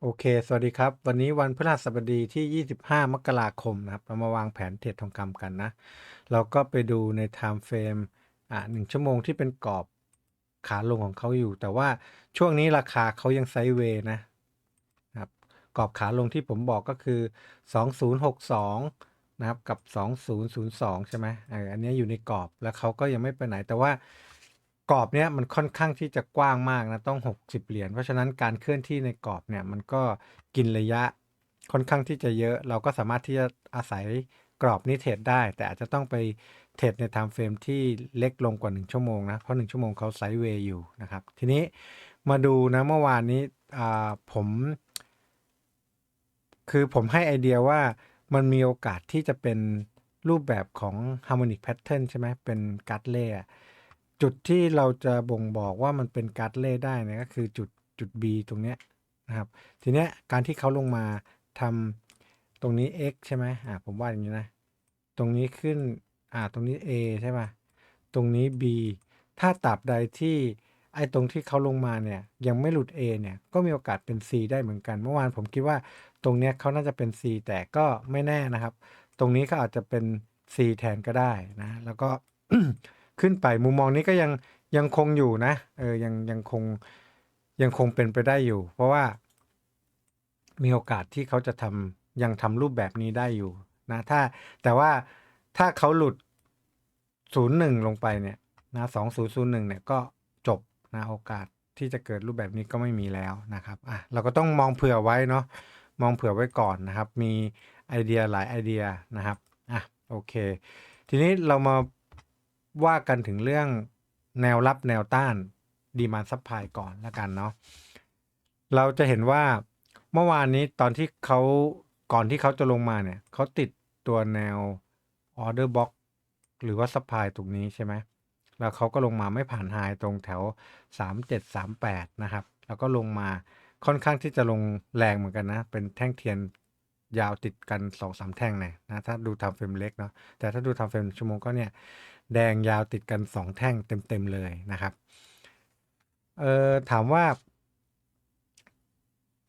โอเค สวัสดีครับ วันนี้วันพฤหัสบดีที่ 25 มกราคมนะครับ เรามาวางแผนเทรดทองคำกันนะ เราก็ไปดูใน Time Frame อ่า1ชั่วโมงที่เป็นกรอบขาลงของเขาอยู่ แต่ว่าช่วงนี้ราคาเขายังไซด์เวย์นะนะครับ กรอบขาลงที่ผมบอกก็คือ 2062 นะครับ กับ 2002 ใช่ไหมอออันนี้อยู่ในกรอบ แล้วเขาก็ยังไม่ไปไหน แต่ว่า กรอบเนี้ยมันค่อนข้างที่จะกว้างมากนะต้อง 60 เหรียญเพราะฉะนั้นการเคลื่อนที่ในกรอบเนี่ยมันก็กินระยะค่อนข้างที่จะเยอะ เราก็สามารถที่จะอาศัยกรอบนี้เทรดได้ แต่อาจจะต้องไปเทรดในไทม์เฟรมที่เล็กลงกว่า 1 ชั่วโมงนะ เพราะ 1 ชั่วโมงเขาไซด์เวย์อยู่นะครับ ทีนี้มาดูนะเมื่อวานนี้อ่าผม คือผมให้ไอเดียว่ามันมีโอกาสที่จะเป็นรูปแบบของ harmonic pattern ใช่ไหมเป็นการ์ดเล่ จุดที่เราจะบ่งบอกว่ามันเป็นการ์ดเล่ได้เนี่ยก็คือจุดจุด B ตรงเนี้ยนะครับทีเนี้ยการที่เขาลงมาทำตรงนี้ x ใช่ไหมอ่าผมว่าอย่างนี้นะ ตรงนี้ขึ้นอ่าตรงนี้ a ใช่ป่ะตรงนี้ b ถ้าตราบใดที่ไอ้ตรงที่เขาลงมาเนี่ยยังไม่หลุด a เนี่ยก็มีโอกาสเป็น c ได้เหมือนกัน เมื่อวานผมคิดว่าตรงเนี้ยเขาน่าจะเป็น c แต่ก็ไม่แน่นะครับ ตรงนี้เขาอาจจะเป็น c แทนก็ได้นะ แล้วก็ ขึ้นไป มุมมองนี้ก็ยังยังคงอยู่นะ เออยังยังคงยังคงเป็นไปได้อยู่ เพราะว่า มีโอกาสที่เขาจะทำยังทำรูปแบบนี้ได้อยู่นะถ้าแต่ว่าถ้าเขาหลุด 01 ลงไปเนี่ยนะ2001เนี่ยก็จบนะโอกาสที่จะเกิดรูปแบบนี้ก็ไม่มีแล้วนะครับอะเราก็ต้องมองเผื่อไว้เนาะมองเผื่อไว้ก่อนนะครับ มีไอเดียหลายไอเดียนะครับอะโอเค ทีนี้เรามา ว่ากันถึงเรื่องแนวรับแนวต้านดีมานซับพลายก่อนแล้วกันเนาะเราจะเห็นว่าเมื่อวานนี้ตอนที่เขาก่อนที่เขาจะลงมาเนี่ยเขาติดตัวแนวออเดอร์บ็อกหรือว่าซับพลายตรงนี้ใช่ไหมแล้วเขาก็ลงมาไม่ผ่านไฮตรงแถว 3738 นะครับ แล้วก็ลงมาค่อนข้างที่จะลงแรงเหมือนกันนะ เป็นแท่งเทียนยาวติดกัน2อสาแท่งเนี่ยนะ ถ้าดูทำเฟรมเล็กเนาะ แต่ถ้าดูทำเฟรมชั่วโมงก็เนี่ย แดงยาวติดกัน 2 แท่งเต็ม ๆ เลยนะครับ เออถามว่า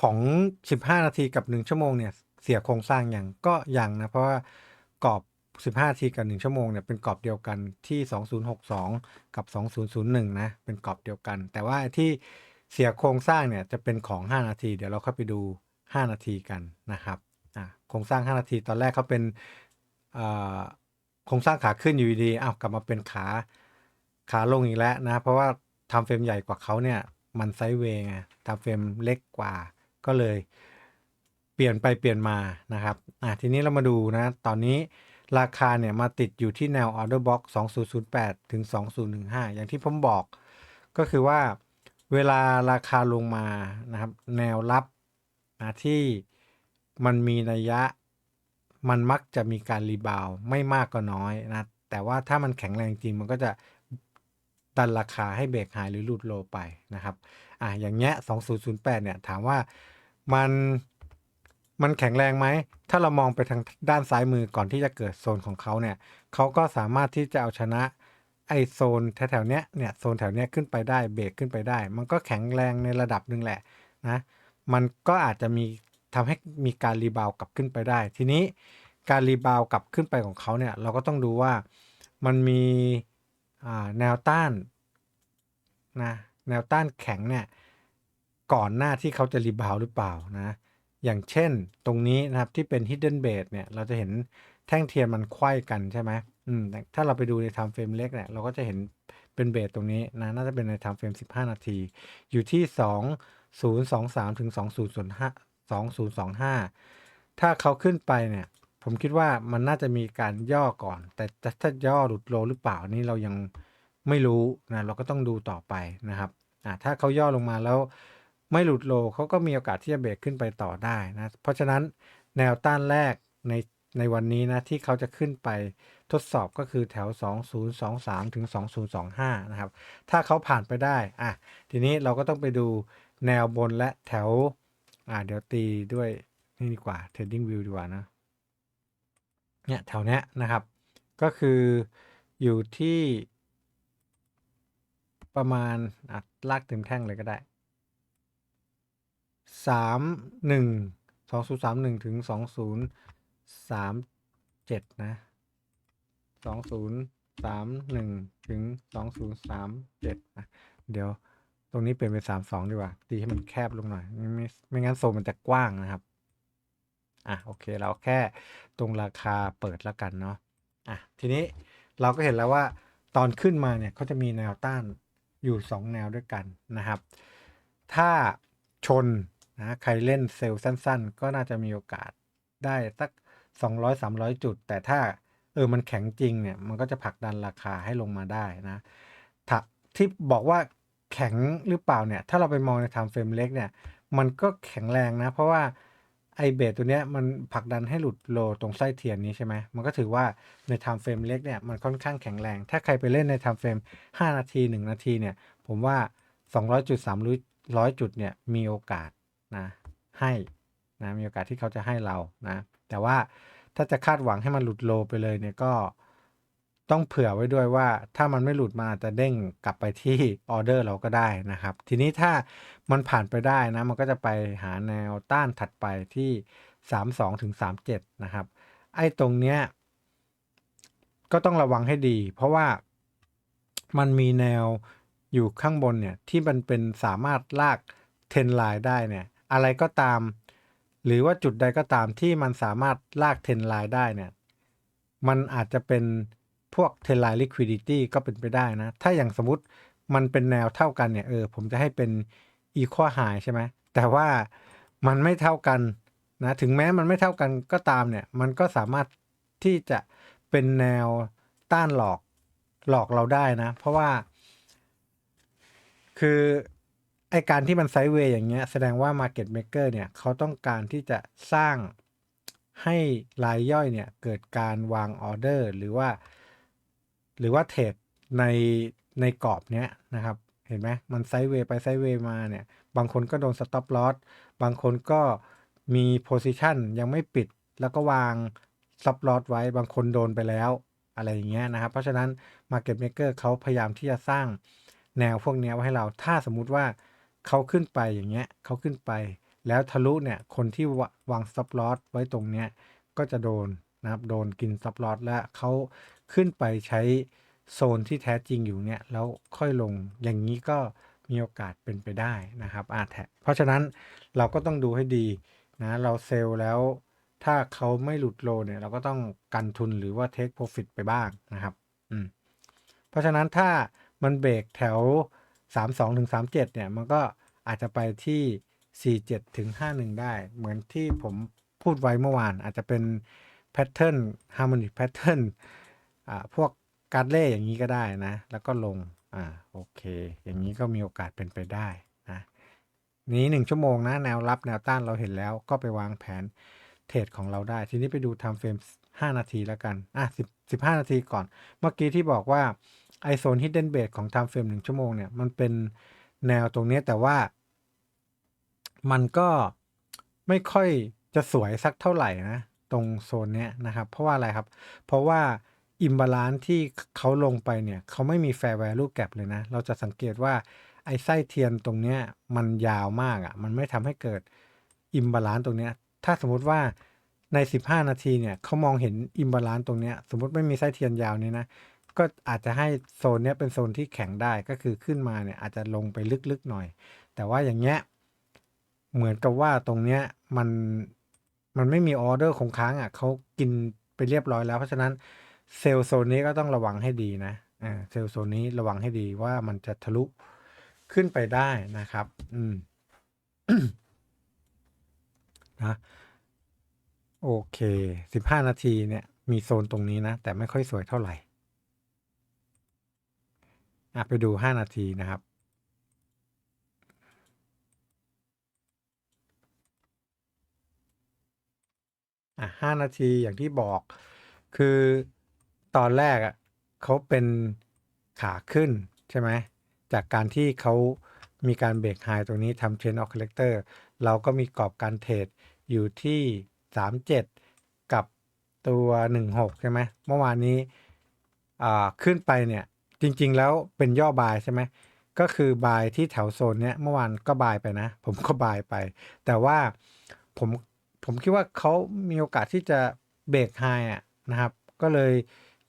ของ 15 นาทีกับ 1 ชั่วโมงเนี่ยเสียโครงสร้างอย่างก็ยังนะ เพราะว่ากรอบ 15 นาทีกับ 1 ชั่วโมงเนี่ยเป็นกรอบเดียวกันที่ 2062 กับ 2001 นะ เป็นกรอบเดียวกัน แต่ว่าที่เสียโครงสร้างเนี่ยจะเป็นของ 5 นาที เดี๋ยวเราเข้าไปดู 5 นาทีกันนะครับโครงสร้าง 5 นาทีตอนแรกเขาเป็นอ่า โครงสร้างขาขึ้นอยู่ดีอ้าวกลับมาเป็นขาขาลงอีกแล้วนะ เพราะว่าทำเฟรมใหญ่กว่าเขาเนี่ย มันไซด์เวย์ไงทำเฟรมเล็กกว่า ก็เลย เปลี่ยนไปเปลี่ยนมานะครับอะทีนี้เรามาดูนะ ตอนนี้ราคาเนี่ยมาติดอยู่ที่แนว order box 2008 ถึง 2015 อย่างที่ผมบอกก็คือว่าเวลาราคาลงมานะครับ แนวรับนะที่มันมีนัยยะ มันมักจะมีการรีบาวไม่มากก็น้อยนะ แต่ว่าถ้ามันแข็งแรงจริงมันก็จะดันราคาให้เบรกไฮหรือหลุดโลไปนะครับ อะอย่างเงี้ย 2008 เนี่ยถามว่ามันมันแข็งแรงไหม ถ้าเรามองไปทางด้านซ้ายมือก่อนที่จะเกิดโซนของเขาเนี่ยเขาก็สามารถที่จะเอาชนะไอโซนแถวๆเนี้ยเนี่ยโซนแถวเนี้ยขึ้นไปได้เบรกขึ้นไปได้ มันก็แข็งแรงในระดับหนึ่งแหละนะ มันก็อาจจะมี ทำให้มีการรีบาวกลับขึ้นไปได้ ทีนี้การรีบาวกลับขึ้นไปของเขาเนี่ยเราก็ต้องดูว่ามันมีแนวต้านนะแนวต้านแข็งเนี่ยก่อนหน้าที่เขาจะรีบาวด์หรือเปล่านะอย่างเช่นตรงนี้นะครับที่เป็น hidden base เนี่ยเราจะเห็นแท่งเทียนมันไขว้กันใช่ไหมอืมถ้าเราไปดูใน time frame เล็กเนี่ยเราก็จะเห็นเป็นเบสตรงนี้นะน่าจะเป็นใน time frame 15 นาที อยู่ที่ 2023ถึง2005 2025 ถ้าเขาขึ้นไปเนี่ย ผมคิดว่ามันน่าจะมีการย่อก่อน แต่ถ้าย่อหลุดโลหรือเปล่านี่เรายังไม่รู้นะเราก็ต้องดูต่อไปนะครับอ่าถ้าเขาย่อลงมาแล้วไม่หลุดโลเขาก็มีโอกาสที่จะเบรกขึ้นไปต่อได้นะเพราะฉะนั้นแนวต้านแรกในในวันนี้นะที่เขาจะขึ้นไปทดสอบก็คือแถว 2023 ถึง 2025 นะครับ ถ้าเขาผ่านไปได้ อะ ทีนี้เราก็ต้องไปดูแนวบนและแถว อ่าเดี๋ยวตีด้วยนี่ดีกว่า trading view ดีกว่านะ เนี่ยแถวเนี้ยนะครับ ก็คืออยู่ที่ ประมาณอะลากเต็มแท่งเลยก็ได้สามหนึ่งสองศูนย์สามหนึ่งถึงสองศูนย์สามเจ็ดนะสองศูนย์สามหนึ่งถึงสองศูนย์สามเจ็ดนะเดี๋ยว ตรงนี้เปลี่ยนเป็นสามสองดีกว่า ตีให้มันแคบลงหน่อยไม่ไม่ไม่งั้นโซนมันจะกว้างนะครับ อะโอเค เราแค่ตรงราคาเปิดแล้วกันเนาะ อะทีนี้เราก็เห็นแล้วว่าตอนขึ้นมาเนี่ยเขาจะมีแนวต้านอยู่ 2 แนวด้วยกันนะครับ ถ้าชนนะใครเล่นเซลล์สั้น ๆ ก็น่าจะมีโอกาสได้สัก 200-300 จุด แต่ถ้าเออมันแข็งจริงเนี่ยมันก็จะผลักดันราคาให้ลงมาได้นะที่บอกว่า แข็งหรือเปล่าเนี่ย ถ้าเราไปมองในไทม์เฟรมเล็กเนี่ย มันก็แข็งแรงนะ เพราะว่าไอเบสตัวเนี้ยมันผลักดันให้หลุดโลตรงไส้เทียนนี้ใช่ไหม มันก็ถือว่าในไทม์เฟรมเล็กเนี่ยมันค่อนข้างแข็งแรง ถ้าใครไปเล่นในไทม์เฟรม5 นาที 1 นาทีเนี่ย ผมว่า 200จุด300ร้อยจุดเนี่ยมีโอกาสนะให้นะมีโอกาสที่เขาจะให้เรานะแต่ว่าถ้าจะคาดหวังให้มันหลุดโลไปเลยเนี่ยก็ ต้องเผื่อไว้ด้วยว่าถ้ามันไม่หลุดมาอาจจะเด้งกลับไปที่ออเดอร์เราก็ได้นะครับ ทีนี้ถ้ามันผ่านไปได้นะมันก็จะไปหาแนวต้านถัดไปที่ 32ถึง37 นะครับ ไอ้ตรงเนี้ยก็ต้องระวังให้ดี เพราะว่ามันมีแนวอยู่ข้างบนเนี่ยที่มันเป็นสามารถลากเทนไลน์ได้เนี่ยอะไรก็ตาม หรือว่าจุดใดก็ตามที่มันสามารถลากเทนไลน์ได้เนี่ยมันอาจจะเป็น พวกเทรนไลน์ liquidity ก็เป็นไปได้นะ ถ้าอย่างสมมติมันเป็นแนวเท่ากันเนี่ย เออ ผมจะให้เป็น equal high ใช่ไหม แต่ว่ามันไม่เท่ากันนะ ถึงแม้มันไม่เท่ากันก็ตามเนี่ย มันก็สามารถที่จะเป็นแนวต้านหลอกหลอกเราได้นะ เพราะว่า คือไอการที่มันไซด์เวย์อย่างเงี้ย แสดงว่า Market Maker เนี่ย เขาต้องการที่จะสร้างให้รายย่อยเนี่ย เกิดการวางออเดอร์ หรือว่า หรือว่าเทรดในในกรอบเนี้ยนะครับ เห็นไหมมันไซด์เวย์ไปไซด์เวย์มาเนี่ย บางคนก็โดนสต็อปลอสบางคนก็มีโพซิชันยังไม่ปิด แล้วก็วางซับลอสไว้ บางคนโดนไปแล้ว อะไรอย่างเงี้ยนะครับ เพราะฉะนั้น Market Maker เขาพยายามที่จะสร้างแนวพวกนี้ไว้ให้เรา ถ้าสมมุติว่าเขาขึ้นไปอย่างเงี้ยเขาขึ้นไป แล้วทะลุเนี่ย คนที่ววางซับลอสไว้ตรงเนี้ย ก็จะโดนนะครับ โดนกินซับลอสและเขา ขึ้นไปใช้โซนที่แท้จริงอยู่เนี่ยแล้วค่อยลงอย่างนี้ก็มีโอกาสเป็นไปได้นะครับอาแทเพราะฉะนั้นเราก็ต้องดูให้ดีนะเราเซลล์แล้ว ถ้าเขาไม่หลุดโลเนี่ยเราก็ต้องกันทุนหรือว่าเทคโปรฟิตไปบ้างนะครับอืมเพราะฉะนั้นถ้ามันเบรกแถว 32ถึง37เนี่ยมันก็อาจจะไปที่ 47ถึง51 ได้ เหมือนที่ผมพูดไว้เมื่อวานอาจจะเป็นแพทเทิร์นฮาร์โมนิกแพทเทิร์น อ่าพวกการเล่อย่างนี้ก็ได้นะ แล้วก็ลงอ่าโอเค อย่างนี้ก็มีโอกาสเป็นไปได้นะนี้หนึ่งชั่วโมงนะแนวรับแนวต้านเราเห็นแล้วก็ไปวางแผนเทรดของเราได้ ทีนี้ไปดู time frame 5นาทีแล้วกันอะ10 15 นาทีก่อน เมื่อกี้ที่บอกว่าไอโซน hidden base ของ time frame 1ชั่วโมงเนี่ยมันเป็นแนวตรงนี้แต่ว่า มันก็ไม่ค่อยจะสวยสักเท่าไหร่นะ ตรงโซนเนี้ยนะครับ เพราะว่าอะไรครับ เพราะว่า อิมบาลานที่เขาลงไปเนี่ยเขาไม่มี fair value gap เลยนะ เราจะสังเกตว่าไอ้ไส้เทียนตรงเนี้ยมันยาวมากอะ่ะ มันไม่ทำให้เกิดอิมบาลานตรงเนี้ย ถ้าสมมุติว่าใน 15 นาทีเนี่ยเขามองเห็นอิมบาลานตรงเนี้ยสมมติไม่มีไส้เทียนยาวนี้นะ ก็อาจจะให้โซนเนี้ยเป็นโซนที่แข็งได้ก็คือขึ้นมาเนี่ยอาจจะลงไปลึกๆหน่อย แต่ว่าอย่างเงี้ยเหมือนกับว่าตรงเนี้ยมันมันไม่มีออเดอร์คงค้างอะเขากินไปเรียบร้อยแล้ว เพราะฉะนั้น เซลล์โซนนี้ก็ต้องระวังให้ดีนะอ่าเซลล์โซนนี้ระวังให้ดีว่ามันจะทะลุขึ้นไปได้นะครับ อืมนะโอเคสิบห้านาทีเนี่ย มีโซนตรงนี้นะ แต่ไม่ค่อยสวยเท่าไหร่อะไปดูห้านาทีนะครับอะห้านาทีอย่างที่บอกคือ ตอนแรกอะเขาเป็นขาขึ้นใช่ไหมจากการที่เขามีการเบรกไฮตรงนี้ทำเทรนออฟคอลเลกเตอร์เราก็มีกรอบการเทรดอยู่ที่ 37 กับตัว 16 ใช่ไหมเมื่อวานนี้ขึ้นไปเนี่ยจริงๆแล้วเป็นย่อบายใช่ไหมก็คือบายที่แถวโซนเนี้ยเมื่อวานก็บายไปนะ ผมก็บายไป แต่ว่าผมผมคิดว่าเขามีโอกาสที่จะเบรกไฮอะนะครับ ก็เลย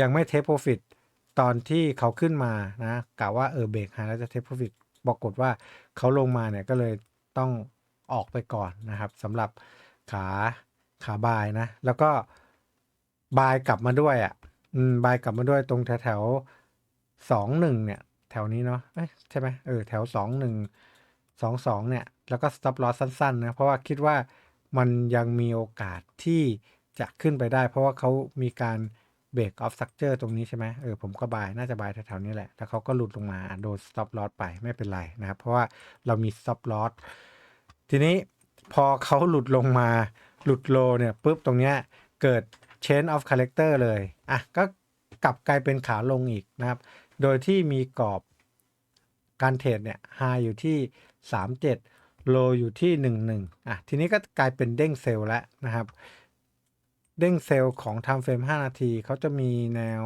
ยังไม่เทคโปรฟิตตอนที่เขาขึ้นมานะกะว่าเออเบรกไฮแล้วจะเทคโปรฟิตปรากฏว่าเขาลงมาเนี่ยก็เลยต้องออกไปก่อนนะครับสำหรับขาขาบายนะ แล้วก็บายกลับมาด้วยอะอืมบายกลับมาด้วยตรงแถวแถวสองหนึ่งเนี่ย แถวนี้เนาะใช่ไหมเออแถวสองหนึ่งสองสองเนี่ย แล้วก็ stop loss สั้นๆนะเพราะว่าคิดว่ามันยังมีโอกาสที่จะขึ้นไปได้ เพราะว่าเขามีการ เบรกออฟ structure ตรงนี้ใช่ไหมเออผมก็บายน่าจะบายแถวๆนี้แหละ แล้วเขาก็หลุดลงมาโดน stop loss ไปไม่เป็นไรนะครับ เพราะว่าเรามี stop loss ทีนี้พอเขาหลุดลงมาหลุดโลเนี่ยปุ๊บตรงเนี้ยเกิด change of character เลยอะก็กลับกลายเป็นขาลงอีกนะครับ โดยที่มีกรอบการเทรดเนี่ยไฮอยู่ที่ 37โลอยู่ที่ 11อะทีนี้ก็กลายเป็นเด้งเซลล์แล้วนะครับ เด้งเซลล์ของ time frame 5 นาที เขาจะมีแนว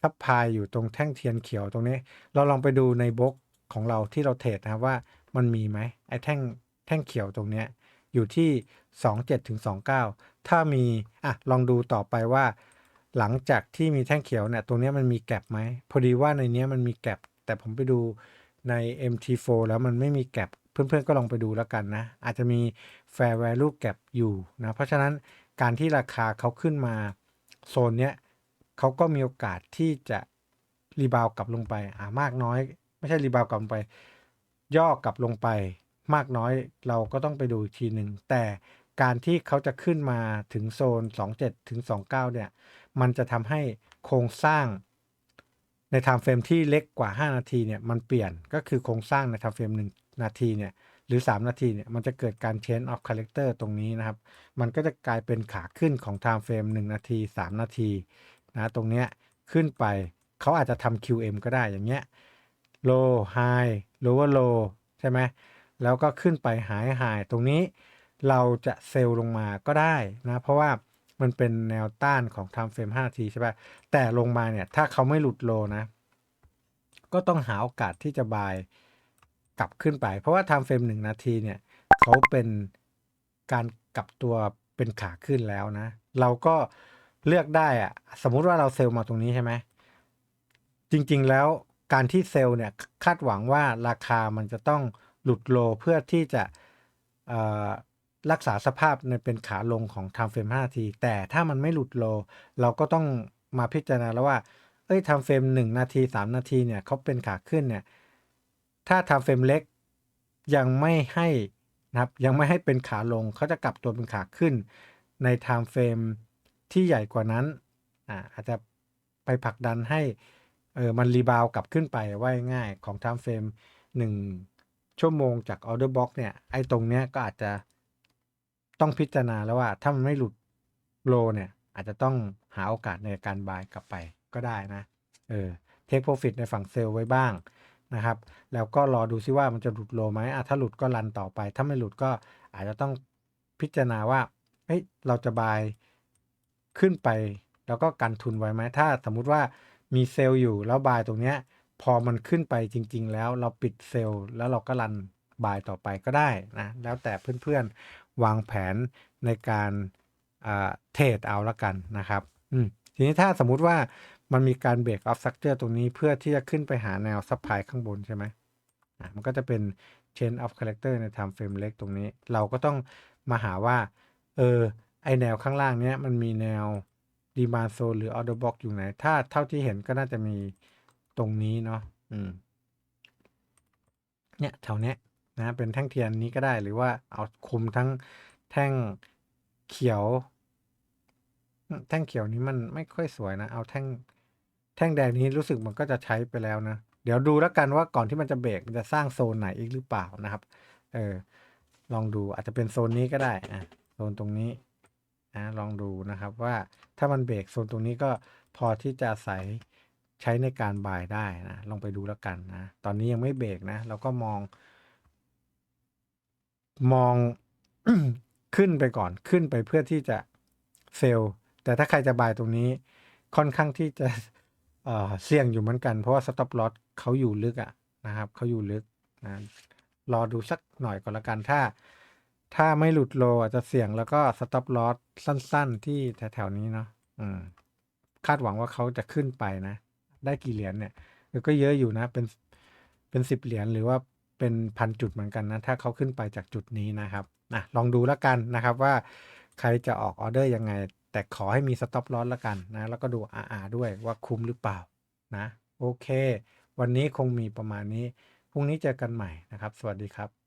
ซับพายอยู่ตรงแท่งเทียนเขียวตรงนี้ เราลองไปดูในบล็อกของเราที่เราเทรดนะครับว่ามันมีไหมไอ้แท่งแท่งเขียวตรงเนี้ยอยู่ที่ 27ถึง29 ถ้ามีอะลองดูต่อไปว่า หลังจากที่มีแท่งเขียวเนี่ยตรงนี้มันมีแกลบไหมพอดีว่าในนี้มันมีแกลบแต่ผมไปดูใน MT4 แล้วมันไม่มีแกลบ เพื่อนๆก็ลองไปดูแล้วกันนะ อาจจะมี fair value gap อยู่นะ เพราะฉะนั้นการที่ราคาเขาขึ้นมาโซนเนี้ยเขาก็มีโอกาสที่จะรีบาวกลับลงไปอ่ามากน้อย ไม่ใช่รีบาวกลับลงไป ย่อกลับลงไป มากน้อยเราก็ต้องไปดูอีกทีหนึ่งแต่การที่เขาจะขึ้นมาถึงโซน 27 ถึง 29 เนี่ย มันจะทำให้โครงสร้างในไทม์เฟรมที่เล็กกว่า 5 นาทีเนี่ย มันเปลี่ยนก็คือโครงสร้างในไทม์เฟรม1 นาทีเนี่ยหรือ 3 นาทีเนี่ยมันจะเกิดการ change of character ตรงนี้นะครับ มันก็จะกลายเป็นขาขึ้นของ time frame 1 นาที 3 นาทีนะตรงเนี้ยขึ้นไปเขาอาจจะทำ QM ก็ได้อย่างเงี้ย low high lower low ใช่ไหมแล้วก็ขึ้นไปหายหายตรงนี้เราจะเซลล์ลงมาก็ได้นะ เพราะว่ามันเป็นแนวต้านของ time frame 5นาทีใช่ปะแต่ลงมาเนี่ยถ้าเขาไม่หลุดโลนะ ก็ต้องหาโอกาสที่จะบาย กลับขึ้นไป เพราะว่า time frame 1นาทีเนี่ยเขาเป็นการกลับตัวเป็นขาขึ้นแล้วนะ เราก็เลือกได้อะสมมุติว่าเราเซลล์มาตรงนี้ใช่ไหมจริงๆแล้วการที่เซลล์เนี่ยคาดหวังว่าราคามันจะต้องหลุดโลเพื่อที่จะรักษาสภาพในเป็นขาลงของ time frame 5นาที แต่ถ้ามันไม่หลุดโล เราก็ต้องมาพิจารณาแล้วว่า เอ้ย time frame 1นาที 3 นาทีเนี่ยเขาเป็นขาขึ้นเนี่ย ถ้า time frame เล็กยังไม่ให้นะครับยังไม่ให้เป็นขาลงเขาจะกลับตัวเป็นขาขึ้น ใน time frame ที่ใหญ่กว่านั้นอ่าอาจจะไปผลักดันให้เออมันรีบาวกลับขึ้นไปว่าง่ายของ time frame 1ชั่วโมงจาก order box เนี่ยไอ้ตรงเนี้ยก็อาจจะต้องพิจารณาแล้วว่าถ้ามันไม่หลุดโลเนี่ยอาจจะต้องหาโอกาสในการบายกลับไปก็ได้นะเออเทคโปรฟิตในฝั่งเซลล์ไว้บ้าง นะครับ แล้วก็รอดูซิว่ามันจะหลุดโลไหมอะถ้าหลุดก็รันต่อไป ถ้าไม่หลุดก็อาจจะต้องพิจารณาว่าเฮ้ยเราจะบายขึ้นไป แล้วก็กันทุนไว้ไหมถ้าสมมุติว่ามีเซลล์อยู่แล้วบายตรงเนี้ยพอมันขึ้นไปจริง ๆ แล้วเราปิดเซลล์แล้วเราก็รันบายต่อไปก็ได้นะแล้วแต่เพื่อนๆวางแผนในการเทรดเอาละกันนะครับทีนี้ถ้าสมมุติว่า มันมีการเบรกออฟซักเจอร์ตรงนี้เพื่อที่จะขึ้นไปหาแนวซัพพลายข้างบนใช่ไหมอะมันก็จะเป็น chain of character ใน time frame เล็กตรงนี้ เราก็ต้องมาหาว่า เออ ไอแนวข้างล่างเนี้ยมันมีแนว demand zone หรือ order block อยู่ไหน ถ้าเท่าที่เห็นก็น่าจะมีตรงนี้เนาะ อืม เนี่ยแถวเนี้ยนะ เป็นแท่งเทียนนี้ก็ได้ หรือว่าเอาคุมทั้งแท่งเขียว แท่งเขียวนี้มันไม่ค่อยสวยนะ เอาแท่ง แท่งแดงนี้รู้สึกมันก็จะใช้ไปแล้วนะ เดี๋ยวดูแล้วกันว่าก่อนที่มันจะเบรกมันจะสร้างโซนไหนอีกหรือเปล่านะครับ เออ ลองดูอาจจะเป็นโซนนี้ก็ได้อะโซนตรงนี้นะลองดูนะครับว่าถ้ามันเบรกโซนตรงนี้ก็พอที่จะใส่ใช้ในการบายได้นะ ลองไปดูแล้วกันนะ ตอนนี้ยังไม่เบรกนะ เราก็มอง มองขึ้นไปก่อนขึ้นไปเพื่อที่จะเซลล์แต่ถ้าใครจะบายตรงนี้ค่อนข้างที่จะ เอ่อเสี่ยงอยู่เหมือนกัน เพราะว่า stop loss เขาอยู่ลึกอะนะครับเขาอยู่ลึกนะรอดูสักหน่อยก่อนละกันถ้า ถ้าไม่หลุดโลอาจจะเสี่ยงแล้วก็ stop loss สั้น ๆ ที่แถวๆนี้เนาะอืมคาดหวังว่าเขาจะขึ้นไปนะ ได้กี่เหรียญเนี่ยก็เยอะอยู่นะ เป็นเป็นสิบเหรียญหรือว่าเป็นพันจุดเหมือนกันนะ ถ้าเขาขึ้นไปจากจุดนี้นะครับนะลองดูแล้วกันนะครับว่าใครจะออกออเดอร์ยังไง แต่ขอให้มีสต็อปลอสแล้วกันนะ แล้วก็ดู RR ด้วยว่าคุ้มหรือเปล่านะ โอเค วันนี้คงมีประมาณนี้ พรุ่งนี้เจอกันใหม่นะครับ สวัสดีครับ